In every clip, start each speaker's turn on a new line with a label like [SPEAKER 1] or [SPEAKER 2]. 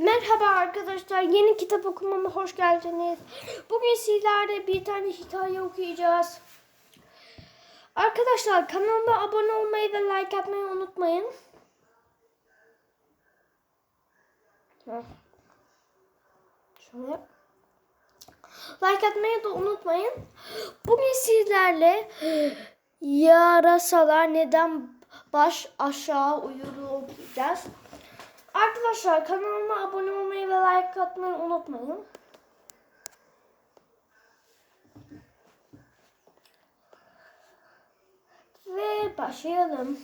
[SPEAKER 1] Merhaba arkadaşlar, yeni kitap okumama hoş geldiniz. Bugün sizlerle bir tane hikaye okuyacağız. Arkadaşlar kanalıma abone olmayı ve like atmayı unutmayın. Şöyle. Like atmayı da unutmayın. Bugün sizlerle yarasalar neden baş aşağı uyur okuyacağız. Arkadaşlar kanalıma abone olmayı ve like atmayı unutmayın. Ve başlayalım.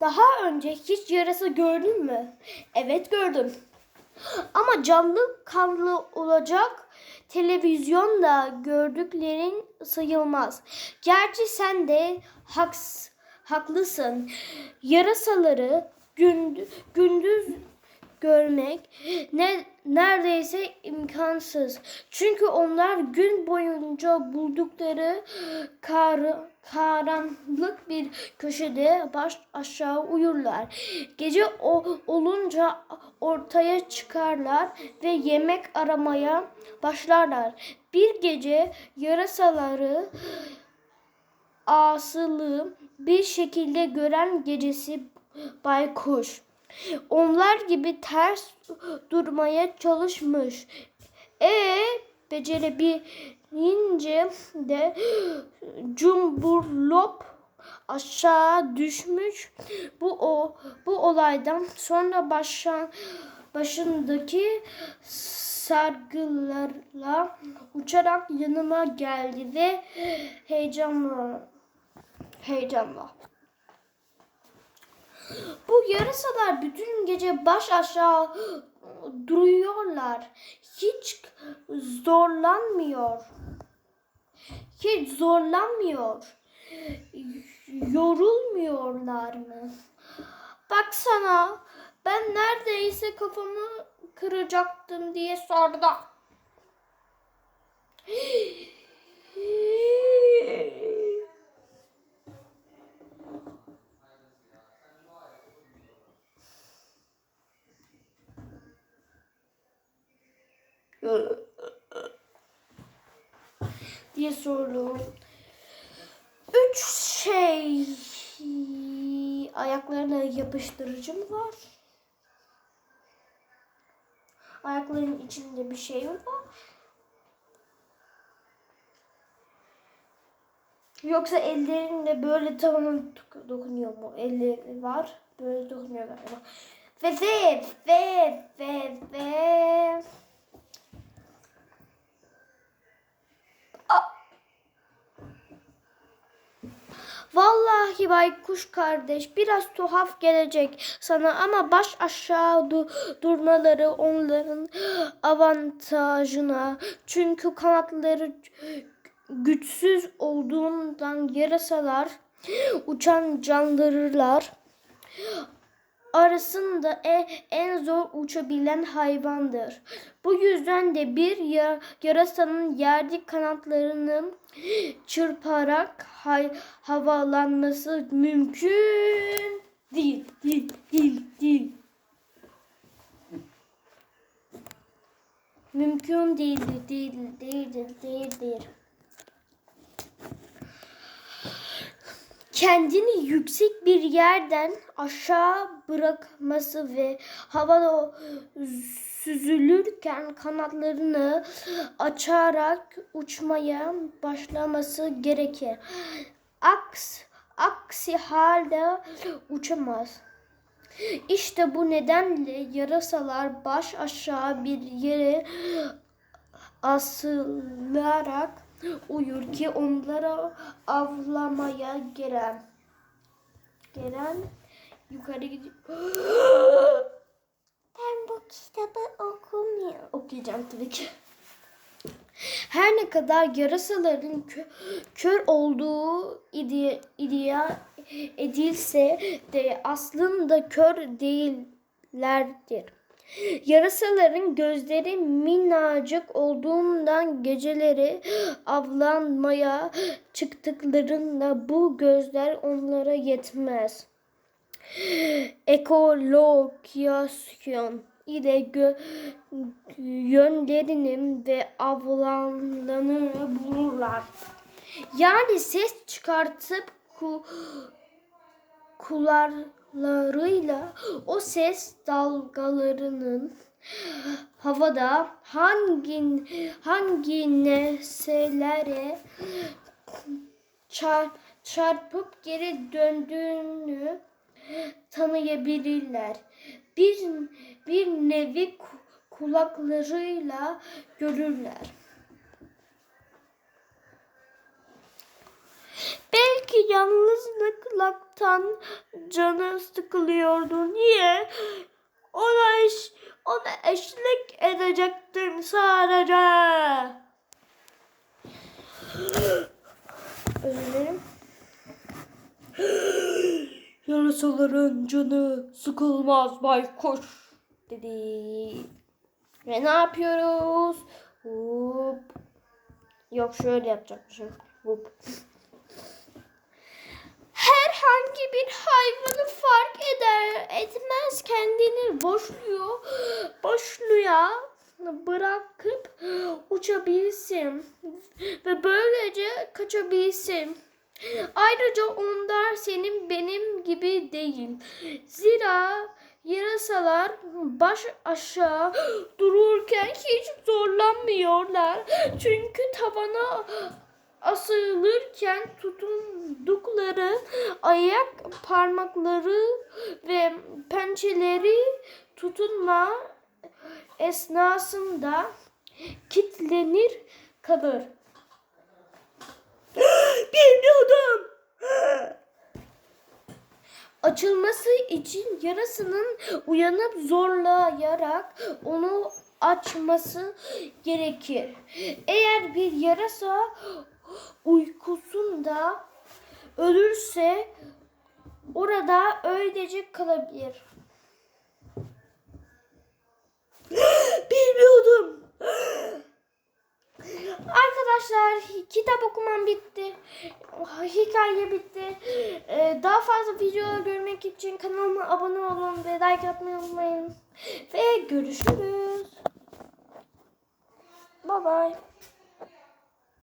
[SPEAKER 1] Daha önce hiç yarasa gördün mü? Evet gördüm. Ama canlı kanlı olacak televizyonda gördüklerin sayılmaz. Gerçi sen de haks, haklısın. Yarasaları günd, gündüz görmek ne neredeyse imkansız. Çünkü onlar gün boyunca buldukları kar, karanlık bir köşede baş aşağı uyurlar. Gece o, olunca ortaya çıkarlar ve yemek aramaya başlarlar. Bir gece yarasaları asılı bir şekilde gören gecesi baykuş. Onlar gibi ters durmaya çalışmış. E becerebilince de cumburlop aşağı düşmüş. Bu o bu olaydan sonra başa, başındaki sargılarla uçarak yanıma geldi ve heyecanla heyecanla bu yarasalar bütün gece baş aşağı duruyorlar. Hiç zorlanmıyor. Hiç zorlanmıyor. Yorulmuyorlar mı? Baksana ben neredeyse kafamı kıracaktım diye sordu. Diye sordum. Üç şey ayaklarına yapıştırıcı mı var? Ayakların içinde bir şey mi var? Yoksa ellerinle böyle tavana dokunuyor mu? Elleri var. Böyle dokunuyor galiba. Ve ve ve ve ve Vallahi baykuş kardeş biraz tuhaf gelecek sana ama baş aşağı du- durmaları onların avantajına. Çünkü kanatları güçsüz olduğundan yarasalar uçan canlılar arasında e- en zor uçabilen hayvandır. Bu yüzden de bir ya- yarasanın yerde kanatlarını çırparak hay- havalanması mümkün değil, değil, değil, değil. Mümkün değildir, değildir, değildir, değildir. Kendini yüksek bir yerden aşağı bırakması ve havada süzülürken kanatlarını açarak uçmaya başlaması gerekir. Aks, aksi halde uçamaz. İşte bu nedenle yarasalar baş aşağı bir yere asılarak uyur ki onlara avlamaya gelen gelen yukarı gidiyor. ben bu kitabı okumuyorum. Okuyacağım tabii ki. Her ne kadar yarasaların kö- kör olduğu idea, idea edilse de aslında kör değillerdir. Yarasaların gözleri minnacık olduğundan geceleri avlanmaya çıktıklarında bu gözler onlara yetmez. ekolokasyon ile gö- yönlerini ve avlanlarını bulurlar. Yani ses çıkartıp ku, kulaklarıyla o ses dalgalarının havada hangi hangi nesnelere çar- çarpıp geri döndüğünü tanıyabilirler. Bir bir nevi ku- kulaklarıyla görürler. Belki yalnızlıktan canı sıkılıyordu. Niye? Ona eş, ona eşlik edecektim sadece. Özür dilerim. Yarasaların canı sıkılmaz baykuş dedi. Ve ne yapıyoruz? Hop. Yok şöyle yapacakmışım. Hop. Etmez kendini boşluyor boşluğa bırakıp uçabilsin ve böylece kaçabilsin. Ayrıca onlar senin benim gibi değil. Zira yarasalar baş aşağı dururken hiç zorlanmıyorlar. Çünkü tavana asılırken tutundukları ayak parmakları ve pençeleri tutunma esnasında kitlenir kalır. Bilmiyordum. Açılması için yarasının uyanıp zorlayarak onu açması gerekir. Eğer bir yarasa uykusunda ölürse orada öylece kalabilir. Bilmiyordum. Arkadaşlar kitap okumam bitti. Hikaye bitti. Ee, Daha fazla video görmek için kanalıma abone olun ve like atmayı unutmayın. Ve görüşürüz. Bye bye.